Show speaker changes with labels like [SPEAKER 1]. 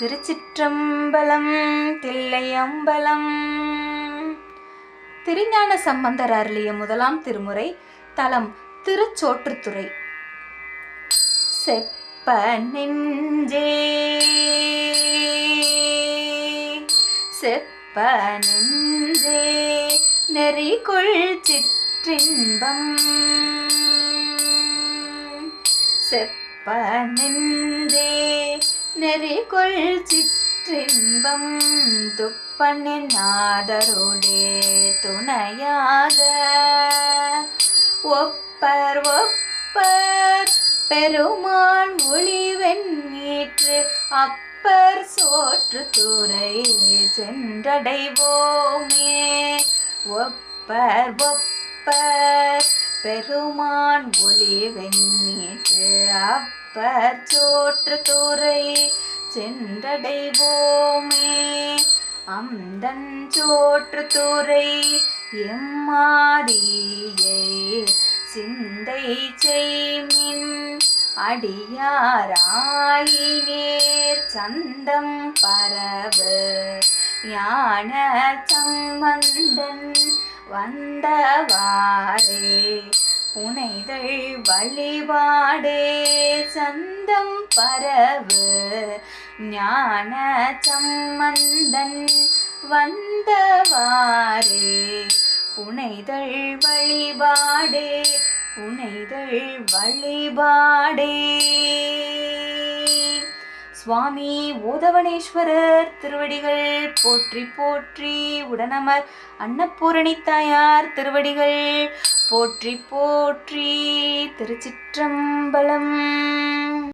[SPEAKER 1] திருச்சிற்றம்பலம் தில்லையம்பலம். திருஞான சம்பந்தர் அருளிய முதலாம் திருமுறை தலம் திருச்சோற்றுத்துறை. செப்ப நெஞ்சே செப்ப நெஞ்சே நெறிக்குள் சிற்றின்பம். செப்ப நெஞ்சே நெறிகொள் சிற்றின்பம் துப்பனின் ஆதருளே துணையாக. ஒப்பர் ஒப்பர் பெருமான் ஒளிவெண்ணீற்று அப்பர் சோற்று துறை சென்றடைவோமே. ஒப்பர் ஒப்பர் பெருமான் ஒளி வெண்ணீற்று அப்பர் சோற்று துறை சென்றடைவோமே. அந்தன் சோற்று துறை எம்மாதியை சிந்தை செய்மின் அடியாராயினேர் சந்தம் பரவு. ஞான சம்பந்தன் வந்தவாரே புனைதழ் வழிபாடே சந்தம் பரவு ஞான சம்மந்தன் வந்தவாரே புனைதழ் வழிபாடே புனைதழ் வழிபாடே. சுவாமி ஓதவனேஸ்வரர் திருவடிகள் போற்றி போற்றி உடனமர் அன்னபூரணி தாயார் திருவடிகள் போற்றி போற்றி திருச்சிற்றம்பலம்.